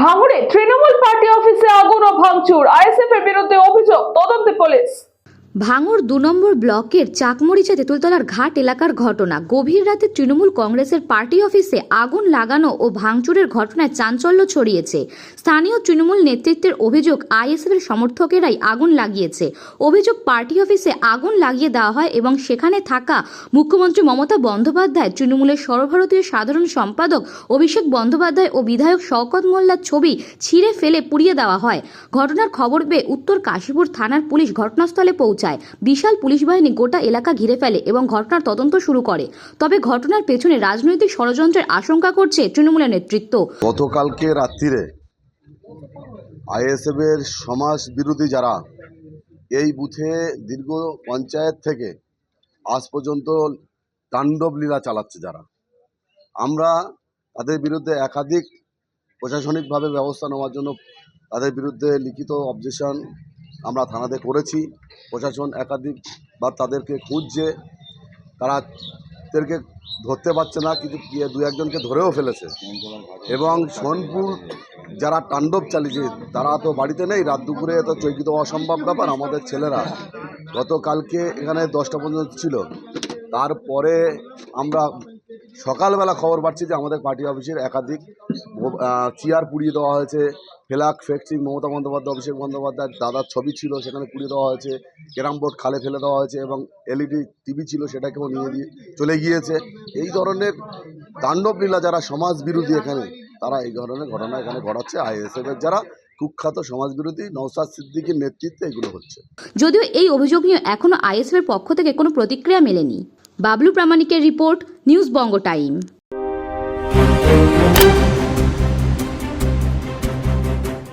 ভাঙড়ে তৃণমূল পার্টি অফিসে আগুন ও ভাঙচুর। আইএসএফ এর বিরুদ্ধে অভিযোগ তদন্তে পুলিশ। ভাঙড় দু নম্বর ব্লকের চাকমরিচা তেঁতুলতলার ঘাট এলাকার ঘটনা। গভীর রাতে তৃণমূল কংগ্রেসের পার্টি অফিসে আগুন লাগানো ও ভাঙচুরের ঘটনায় চাঞ্চল্য ছড়িয়েছে। স্থানীয় তৃণমূল নেতৃত্বের অভিযোগ, আইএসএফের সমর্থকেরাই আগুন লাগিয়েছে। অভিযোগ, পার্টি অফিসে আগুন লাগিয়ে দেওয়া হয় এবং সেখানে থাকা মুখ্যমন্ত্রী মমতা বন্দ্যোপাধ্যায়, তৃণমূলের সর্বভারতীয় সাধারণ সম্পাদক অভিষেক বন্দ্যোপাধ্যায় ও বিধায়ক শওকত মোল্লার ছবি ছিঁড়ে ফেলে পুড়িয়ে দেওয়া হয়। ঘটনার খবর পেয়ে উত্তর কাশীপুর থানার পুলিশ ঘটনাস্থলে পৌঁছায় বিশাল পুলিশ বাহিনী গোটা এলাকা ঘিরে ফেলে এবং ঘটনার তদন্ত শুরু করে। তবে ঘটনার পেছনে রাজনৈতিক ষড়যন্ত্রের আশঙ্কা করছে তৃণমূলের নেতৃত্ব। গতকালকে রাত্রিরে আইএসএফের সমাজ বিরোধী যারা, এই বুথে দীর্ঘ পঞ্চায়েত থেকে আজ পর্যন্ত তাণ্ডব লীলা চালাচ্ছে যারা। আমরা তাদের বিরুদ্ধে একাধিক প্রশাসনিকভাবে ব্যবস্থা নেওয়ার জন্য তাদের বিরুদ্ধে লিখিত অবজেকশন আমরা থানাতে করেছি। প্রশাসন একাধিকবার তাদেরকে খুঁজছে, তারা তাদেরকে ধরতে পারছে না, কিন্তু দু একজনকে ধরেও ফেলেছে। এবং সোনপুর যারা তাণ্ডব চালিয়েছে, তারা তো বাড়িতে নেই, রাত দুপুরে তো চৈকিত অসম্ভব ব্যাপার, আমাদের ছেলেরা। গতকালকে এখানে দশটা পর্যন্ত ছিল। তারপরে আমরা সকালবেলা খবর পাচ্ছি যে আমাদের পার্টি অফিসের একাধিক চেয়ার পুড়িয়ে দেওয়া হয়েছে। ফ্ল্যাগ ফ্যাক্টরি, মমতা বন্দ্যোপাধ্যায়, অভিষেক বন্দ্যোপাধ্যায়ের দাদার ছবি ছিল, সেখানে পুড়িয়ে দেওয়া হয়েছে। ক্যারাম বোর্ড খালে ফেলে দেওয়া হয়েছে এবং এলইডি, টিভি ছিল, সেটাকেও নিয়ে দিয়ে চলে গিয়েছে। এই ধরনের তাণ্ডব লীলা যারা সমাজ বিরোধী এখানে, তারা এই ধরনের ঘটনা এখানে ঘটাচ্ছে। আইএসএফ এর যারা কুখ্যাত সমাজ বিরোধী নৌসাদ সিদ্দিকীর নেতৃত্বে এগুলো হচ্ছে। যদিও এই অভিযোগ নিয়ে এখনও আইএসএফের পক্ষ থেকে কোনো প্রতিক্রিয়া মেলেনি। বাবলু প্রামাণিকের রিপোর্ট নিউজ বঙ্গ টাইম।